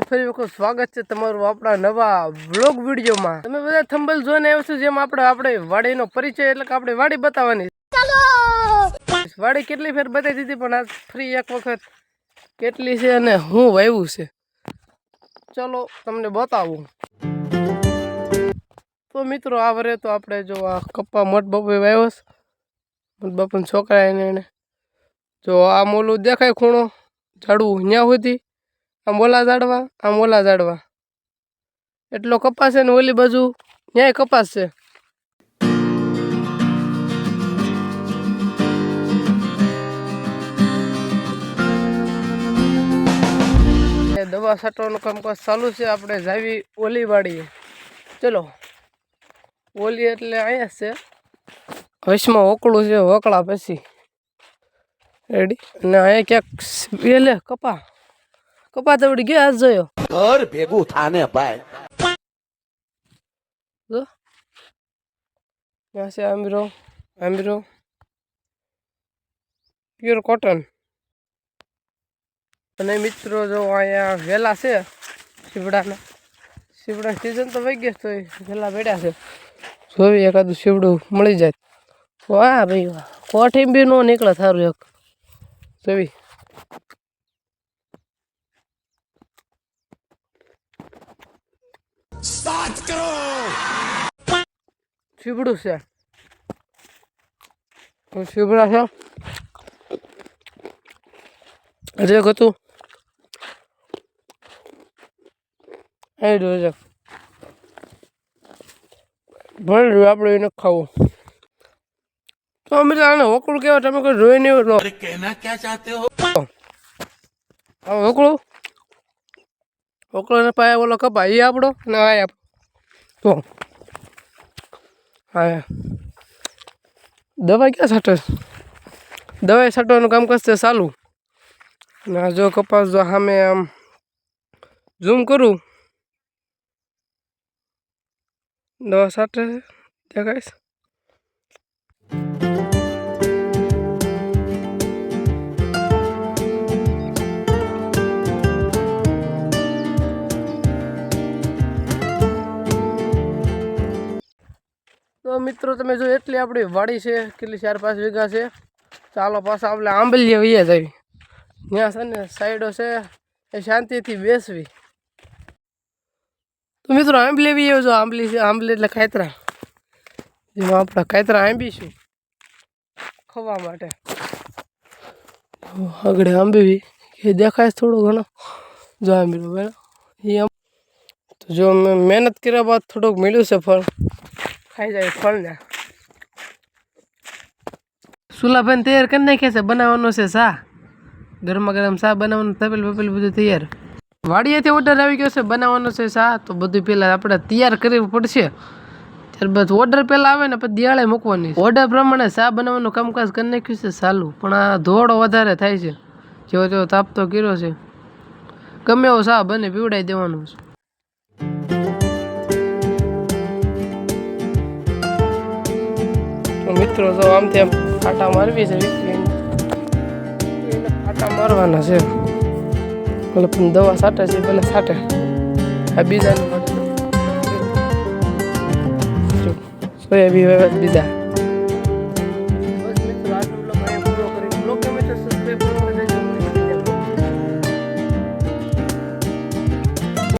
ફરી વખત સ્વાગત છે તમારું આપણા નવા વ્લોગ વિડીયોમાં. તમે બધા થંબલ જોઈને આવ્યો છો, જેમ આપણે આપણે વાડીનો પરિચય, એટલે કે આપણે વાડી બતાવવાની. વાડી કેટલી ફેર બતાવી દીધી, પણ આ ફ્રી એક વખત કેટલી છે અને હું વાવ્યું છે. ચલો, તમને બતાવું. તો મિત્રો, આ વરે તો આપણે જો આ કપ્પા મોટ બપોરે વાવ્યો છે. મોટ બાપાના છોકરા એને. જો આ મોલું દેખાય ખૂણો, ઝાડવું ત્યાં સુધી. આમ ઓલા ઝાડવા, આમ ઓલા ઝાડવા. એટલો કપાસ છે ને ઓલી બાજુ ત્યાંય કપાસ છે. દવા છાંટવાનું કામકાજ ચાલુ છે, આપણે જાવી ઓલી વાડીએ. ચલો, ઓલી એટલે અહીંયા છે. વચમાં ઓકળું છે, હોકળા પછી. રેડી અને અહીંયા ક્યાંક વેલે કપા. કપા તવડી ગયા આજ જોયો. ઘર ભેગું થાને ભાઈ. જો. ત્યાં છે આંબરો આંબીરો. પ્યોર કોટન અને મિત્રો જો અહીંયા વેલા છે શીવડાના. શિવડા સિઝન તો વહી ગયા તો વેલા બેઠ્યા છે. જોવી એકાદું શિવડું મળી જાય. વાહ ભાઈ વાહ. કોઠી બી નો નીકળે થારું એક. જોવી સ્ટાર્ટ કરો! છીબડું છે. છીબડા છે. રેક હતું. એ ડોજક ભણ આપણે એને ખાવું. તો અમે આને હોકળું કેવા તમે કઈ રોઈ નહીં કહેના ક્યાં ચાહતે હો? હોકળું ને પાયા ઓલો કપા એ આપણો ને આ આપણો તો હા દવા ક્યાં છાંટે દવાઈ છાંટવાનું કામ કરશે ચાલુ. ને આ જો કપાસ જો સામે આમ ઝૂમ કરું. દવા છાંટે છે? તો મિત્રો, તમે જો એટલી આપણી વાડી છે, કેટલી ચાર પાંચ વીઘા છે. ચાલો પાછા આપણે આંબલીએ વહીએ જ આવી ત્યાં છે ને સાઈડો છે, એ શાંતિથી બેસવી. તો મિત્રો, આંબલી બી જો, આંબલી છે, આંબલી એટલે કાયતરા જેમાં આપણે કાયતરા આંબીશું ખવા માટે. આગળ આંબી એ દેખાય થોડો ઘણો. જો આંબીલો એ તો જો મહેનત કર્યા બાદ થોડુંક મળ્યું છે ફળ. ખાઈ જાય ફળને સુલાભાઈ તૈયાર કરી નાખ્યા છે, બનાવવાનો છે શા ગરમા ગરમ શા બનાવવાનું, તપેલ બપેલ બધું તૈયાર. વાડીએથી ઓર્ડર આવી ગયો છે, બનાવવાનો છે શા તો બધું પહેલાં આપણે તૈયાર કરવું પડશે. ત્યારબાદ ઓર્ડર પહેલાં આવે ને, પછી દિયાળે મૂકવાની ઓર્ડર પ્રમાણે શા બનાવવાનું કામકાજ કરી નાખ્યું છે સારું પણ આ ધોળો વધારે થાય છે. જેવો તેવો તાપતો કર્યો છે. ગમે એવો શા બને પીવડાવી દેવાનું છે. મિત્રો તો આમ તેમ આટા મારવી છે આટા મારવાના છે. એટલે દવા સાટે છે પેલા સાટે. આ બીજા સોયાબી બીજા.